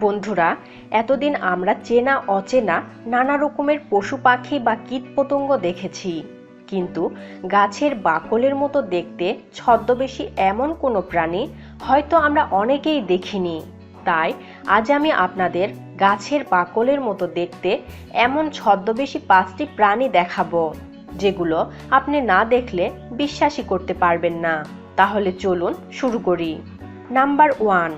বন্ধুরা, এতদিন আমরা চেনা, অচেনা নানা রকমের পশু পাখি বা কীটপতঙ্গ দেখেছি। কিন্তু গাছের বাকলের মতো দেখতে ছদ্মবেশী এমন কোনো প্রাণী হয়তো আমরা অনেকেই দেখিনি। তাই আজ আমি আপনাদের গাছের বাকলের মতো দেখতে এমন ছদ্মবেশী পাঁচটি প্রাণী দেখাবো, যেগুলো আপনি না দেখলে বিশ্বাসই করতে পারবেন না। তাহলে চলুন শুরু করি। Number one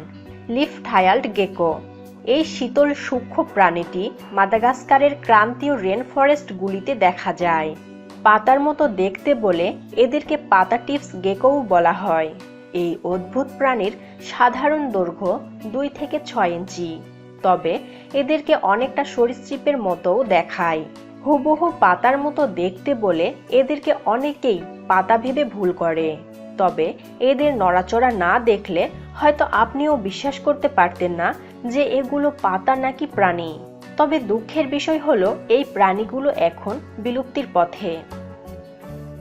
leaf tailed gecko. এই শীতল সূক্ষ্ম প্রাণীটি মাদাগাস্কারের ক্রান্তীয় রেন ফরেস্টগুলিতে দেখা যায়। পাতার মতো দেখতে বলে এদেরকে পাতা টিপস গেকোও বলা হয়। এই অদ্ভুত প্রাণীর সাধারণ দৈর্ঘ্য দুই থেকে ছয় ইঞ্চি। তবে এদেরকে অনেকটা সরীসৃপের মতোও দেখায়। হুবহু পাতার মতো দেখতে বলে এদেরকে অনেকেই পাতা ভেবে ভুল করে। তবে এদের নড়াচড়া না দেখলে হয়তো আপনিও বিশ্বাস করতে পারতেন না যে এগুলো পাতা নাকি প্রাণী। তবে দুঃখের বিষয় হলো, এই প্রাণীগুলো এখন বিলুপ্তির পথে।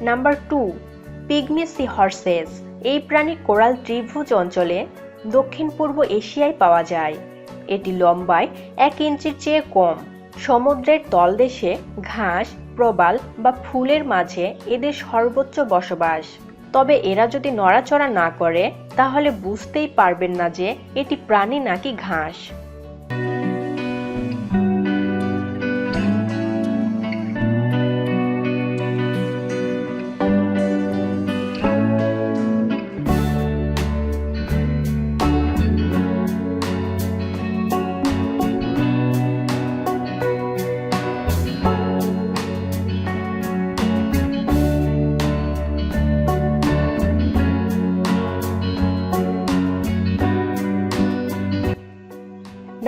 Number two pygmy seahorses. এই প্রাণী কোরাল ত্রিভুজ অঞ্চলে দক্ষিণ পূর্ব এশিয়ায় পাওয়া যায়। এটি লম্বায় এক ইঞ্চির চেয়ে কম। সমুদ্রের তলদেশে ঘাস, প্রবাল বা ফুলের মাঝে এদের সর্বোচ্চ বসবাস। তবে এরা যদি নড়াচড়া না করে, তাহলে বুঝতেই পারবেন না যে এটি প্রাণী নাকি ঘাস।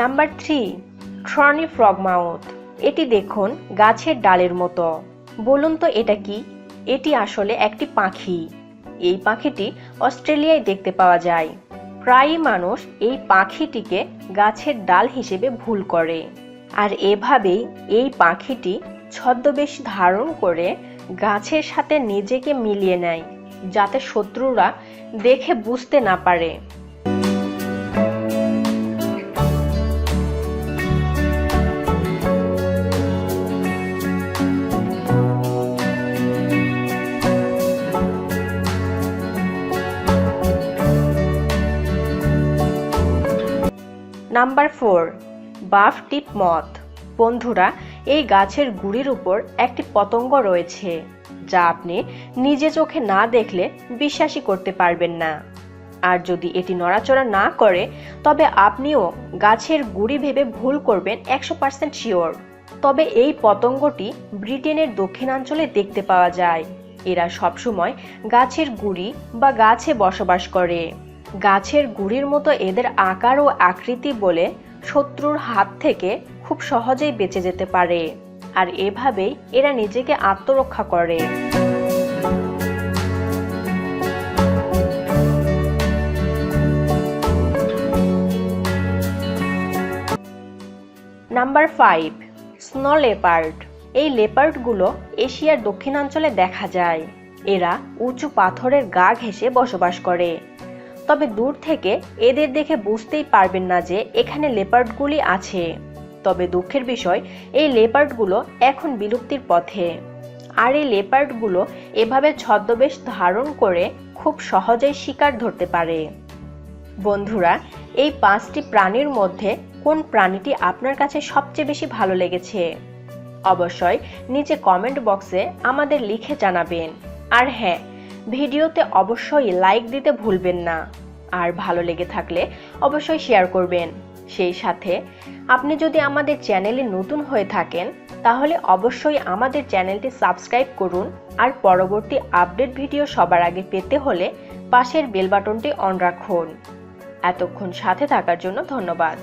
Number three tawny frogmouth এটি দেখুন গাছের ডালের মতো। বলুন তো এটা কি? এটি আসলে একটি পাখি। এই পাখিটি অস্ট্রেলিয়ায় দেখতে পাওয়া যায়। প্রায়ই মানুষ এই পাখিটিকে গাছের ডাল হিসেবে ভুল করে। আর এভাবেই এই পাখিটি ছদ্মবেশ ধারণ করে গাছের সাথে নিজেকে মিলিয়ে নেয়, যাতে শত্রুরা দেখে বুঝতে না পারে। নাম্বার ফোর, বাফ টিপ মথ বন্ধুরা, এই গাছের গুড়ির উপর একটি পতঙ্গ রয়েছে, যা আপনি নিজে চোখে না দেখলে বিশ্বাসই করতে পারবেন না। আর যদি এটি নড়াচড়া না করে, তবে আপনিও গাছের গুড়ি ভেবে ভুল করবেন একশো পার্সেন্ট শিওর। তবে এই পতঙ্গটি ব্রিটেনের দক্ষিণাঞ্চলে দেখতে পাওয়া যায়। এরা সবসময় গাছের গুড়ি বা গাছে বসবাস করে। গাছের গুড়ির মতো এদের আকার ও আকৃতি বলে শত্রুর হাত থেকে খুব সহজেই বেঁচে যেতে পারে। আর এভাবেই এরা নিজেকে আত্মরক্ষা করে। নাম্বার ফাইভ স্নো লেপার্ড এই লেপার্ডগুলো এশিয়ার দক্ষিণাঞ্চলে দেখা যায়। এরা উঁচু পাথরের গা ঘেঁষে বসবাস করে। তবে দূর থেকে এদের দেখে বুঝতেই পারবেন না যে এখানে লেপার্ডগুলি আছে। তবে দুঃখের বিষয়, এই লেপার্ডগুলো এখন বিলুপ্তির পথে। আর এই লেপার্ডগুলো এভাবে ছদ্মবেশ ধারণ করে খুব সহজেই শিকার ধরতে পারে। বন্ধুরা, এই পাঁচটি প্রাণীর মধ্যে কোন প্রাণীটি আপনার কাছে সবচেয়ে বেশি ভালো লেগেছে? অবশ্যই নিচে কমেন্ট বক্সে আমাদের লিখে জানাবেন। আর হ্যাঁ ভিডিওতে অবশ্যই লাইক দিতে ভুলবেন না। আর ভালো লেগে থাকলে অবশ্যই শেয়ার করবেন। সেই সাথে, আপনি যদি আমাদের চ্যানেলে নতুন হয়ে থাকেন, তাহলে অবশ্যই আমাদের চ্যানেলটি সাবস্ক্রাইব করুন। আর পরবর্তী আপডেট ভিডিও সবার আগে পেতে হলে পাশের বেল বাটনটি অন রাখুন। এতক্ষণ সাথে থাকার জন্য ধন্যবাদ।